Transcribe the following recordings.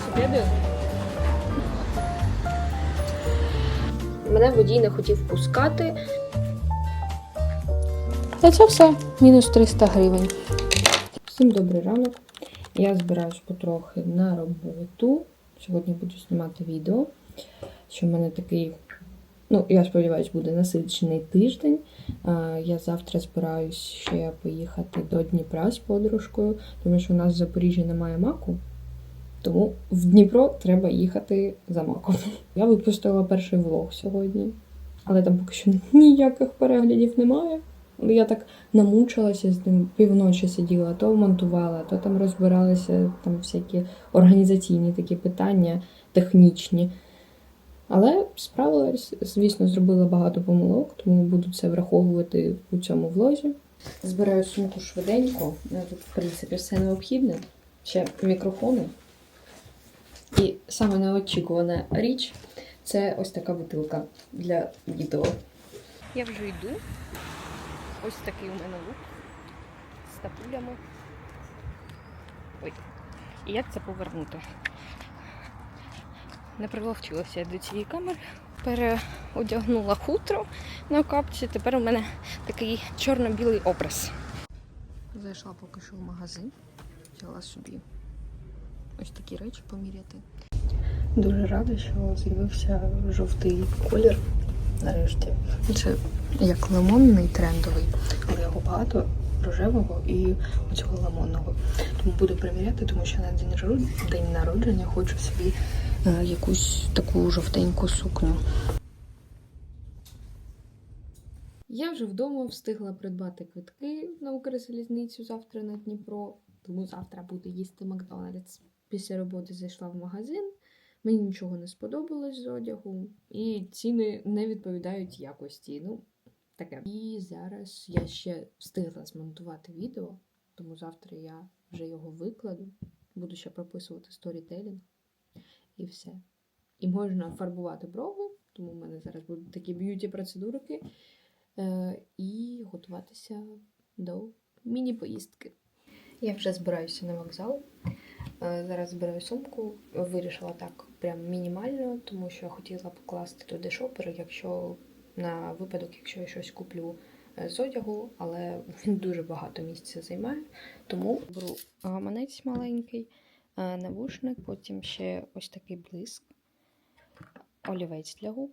велосипеди. Мене водій не хотів пускати. Та це все. Мінус 300 гривень. Всім добрий ранок. Я збираюсь потрохи на роботу. Сьогодні буду знімати відео. Що в мене такий, ну, я сподіваюся, буде насичений тиждень. Я завтра збираюсь ще поїхати до Дніпра з подружкою, тому що у нас в Запоріжжі немає маку. Тому в Дніпро треба їхати за маком. Я випустила перший влог сьогодні, але там поки що ніяких переглядів немає. Я так намучилася з ним півночі сиділа, то монтувала, то там розбиралися там всякі організаційні такі питання, технічні. Але справилась, звісно, зробила багато помилок, тому буду це враховувати у цьому влозі. Збираю сумку швиденько. Тут, в принципі, все необхідне. Ще мікрофони. І саме неочікувана річ це ось така бутилка для відео. Я вже йду. Ось такий у мене лук з тапулями. Ой. І як це повернути? Не приловчилася я до цієї камери. Переодягнула хутро на капці. Тепер у мене такий чорно-білий образ. Зайшла поки що в магазин, взяла собі ось такі речі поміряти. Дуже рада, що з'явився жовтий колір нарешті. Це як лимонний трендовий, але його багато рожевого і оцього лимонного. Тому буду приміряти, тому що на день, день народження хочу собі е, якусь таку жовтеньку сукню. Я вже вдома встигла придбати квитки на Укрзалізницю завтра на Дніпро, тому завтра буду їсти Макдональдс. Після роботи зайшла в магазин. Мені нічого не сподобалось з одягу, і ціни не відповідають якості. Ну, таке. І зараз я ще встигла змонтувати відео, тому завтра я вже його викладу. Буду ще прописувати сторітелінг і все. І можна фарбувати брови, тому в мене зараз будуть такі б'юті-процедурки. Е, і готуватися до міні-поїздки. Я вже збираюся на вокзал. Е, Зараз збираю сумку. Вирішила так прям мінімально, тому що хотіла покласти туди шопер, якщо на випадок, якщо я щось куплю е, з одягу, але він дуже багато місця займає. Тому беру гаманець маленький, е, навушник, потім ще ось такий блиск, олівець для губ,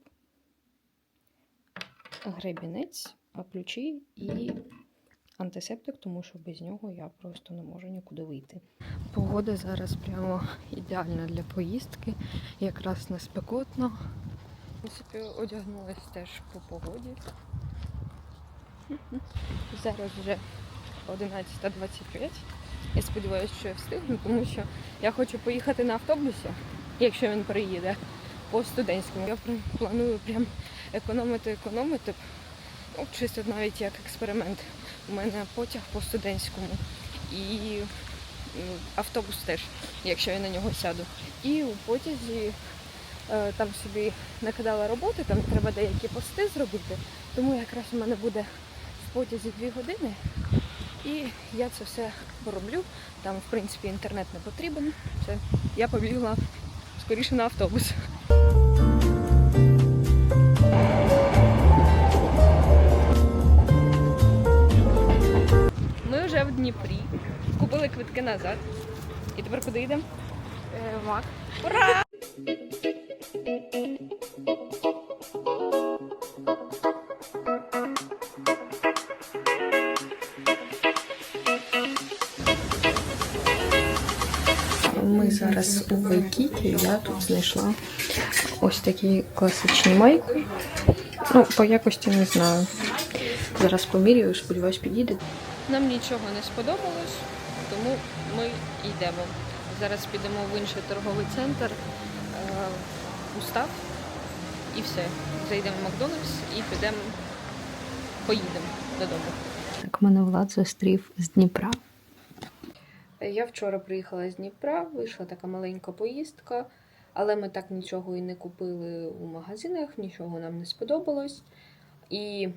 гребінець, ключі і антисептик, тому що без нього я просто не можу нікуди вийти. Погода зараз прямо ідеальна для поїздки, якраз не спекотно. В принципі, одягнулася теж по погоді. Зараз вже 11.25. Я сподіваюся, що я встигну, тому що я хочу поїхати на автобусі, якщо він приїде по студентському. Я планую прям економити, економити. Ну, чисто навіть як експеримент. У мене потяг по студентському і автобус теж, якщо я на нього сяду. І у потязі е, там собі накидала роботи, там треба деякі пости зробити. Тому якраз у мене буде в потязі дві години. І я це все пороблю. Там, в принципі, інтернет не потрібен. Це я побігла скоріше на автобус. Квитки назад. І тепер куди йдемо? Мак. Ура! Ми зараз у Вайкіті. Я тут знайшла ось такі класичні майки. Ну, по якості не знаю. Зараз поміряю, сподіваюсь, підійде. Нам нічого не сподобалось, тому ми йдемо. Зараз підемо в інший торговий центр, е, устав і все. Зайдемо в Макдональдс і підемо, поїдемо додому. Так, мене Влад зустрів з Дніпра. Я вчора приїхала з Дніпра, вийшла така маленька поїздка, але ми так нічого і не купили у магазинах, нічого нам не сподобалось. І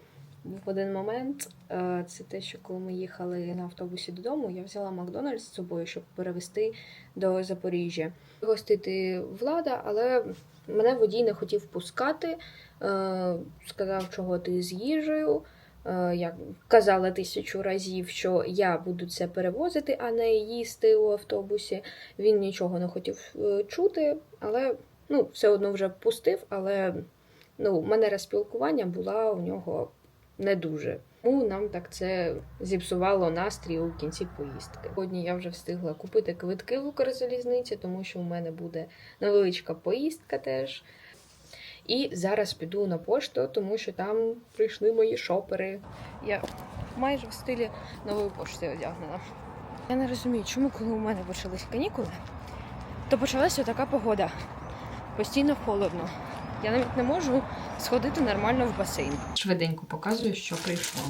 був один момент. е, Це те, що коли ми їхали на автобусі додому, я взяла Макдональдс з собою, щоб перевезти до Запоріжжя. Гостити влада, але мене водій не хотів пускати. е, Сказав, чого ти з їжею. Е, Я казала тисячу разів, що я буду це перевозити, а не їсти у автобусі. Він нічого не хотів чути, але ну, все одно вже пустив. Але ну, манера спілкування була у нього не дуже. Тому нам так це зіпсувало настрій у кінці поїздки. Сьогодні я вже встигла купити квитки в Укрзалізниці, тому що у мене буде невеличка поїздка теж. І зараз піду на пошту, тому що там прийшли мої шопери. Я майже в стилі нової пошти одягнена. Я не розумію, чому, коли у мене почались канікули, то почалася така погода. Постійно холодно. Я навіть не можу сходити нормально в басейн. Швиденько показую, що прийшло.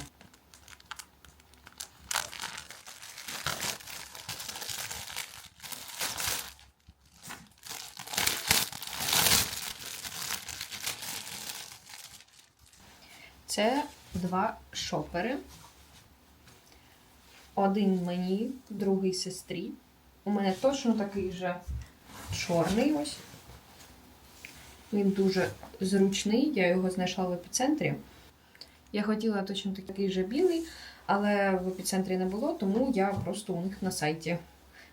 Це два шопери. Один мені, другий сестрі. У мене точно такий же чорний ось. Він дуже зручний, я його знайшла в епіцентрі. Я хотіла точно такий же білий, але в епіцентрі не було, тому я просто у них на сайті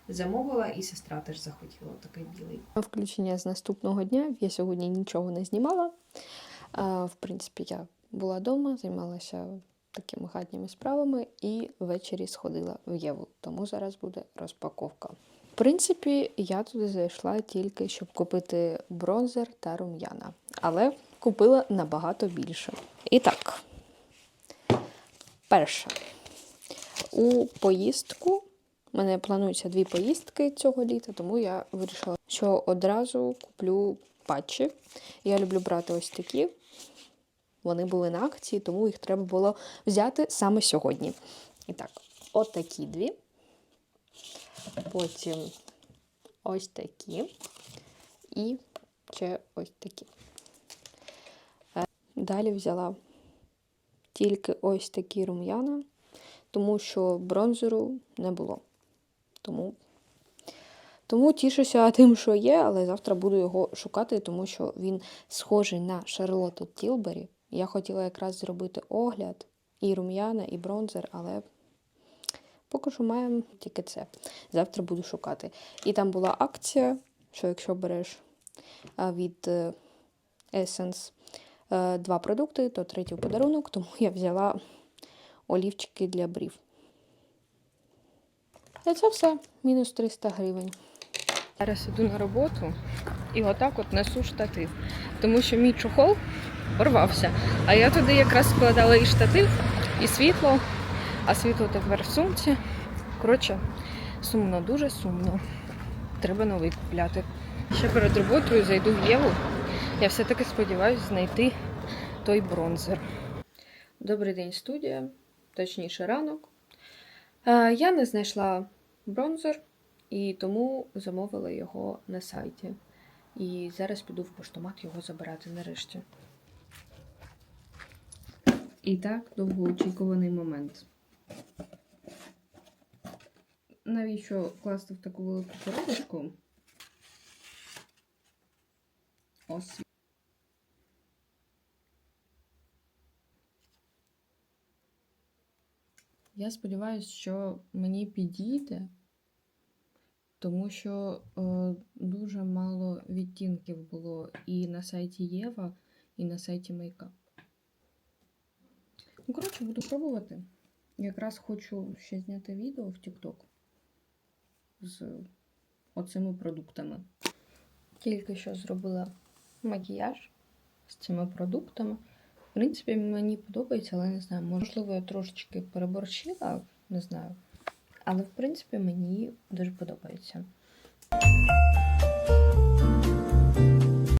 замовила, і сестра теж захотіла такий білий. Включення з наступного дня я сьогодні нічого не знімала. В принципі, я була вдома, займалася такими хатніми справами і ввечері сходила в Єву. Тому зараз буде розпаковка. Принципі, я туди зайшла тільки щоб купити бронзер та рум'яна, але купила набагато більше. І так, перше. У поїздку у мене плануються дві поїздки цього літа, тому я вирішила, що одразу куплю патчі. Я люблю брати ось такі. Вони були на акції, тому їх треба було взяти саме сьогодні. І так, от такі дві. Потім ось такі. І ще ось такі. Е, Далі взяла тільки ось такі рум'яна, тому що бронзеру не було. Тому, тому тішуся тим, що є, але завтра буду його шукати, тому що він схожий на Шарлотту Тілбері. Я хотіла якраз зробити огляд і рум'яна, і бронзер, але поки що маємо тільки це. Завтра буду шукати. І там була акція, що якщо береш від е, Essence е, два продукти, то третій в подарунок, тому я взяла олівчики для брів. І це все. Мінус 300 гривень. Зараз іду на роботу і отак от несу штатив, тому що мій чохол порвався. А я туди якраз складала і штатив, і світло, а світло тепер в сумці. Коротше, сумно, дуже сумно. Треба новий купляти. Ще перед роботою зайду в Єву. Я все-таки сподіваюся знайти той бронзер. Добрий день, студія, точніше ранок. Е, Я не знайшла бронзер і тому замовила його на сайті. І зараз піду в поштомат його забирати нарешті. І так, довгоочікуваний момент. Навіщо класти в таку велику коробочку? Ось. Я сподіваюся, що мені підійде, тому що е, дуже мало відтінків було і на сайті Єва, і на сайті Makeup. Ну, коротше, буду пробувати. Якраз хочу ще зняти відео в TikTok з оцими продуктами. Тільки що зробила макіяж з цими продуктами. В принципі, мені подобається, але не знаю, можливо, я трошечки переборщила, не знаю. Але в принципі мені дуже подобається.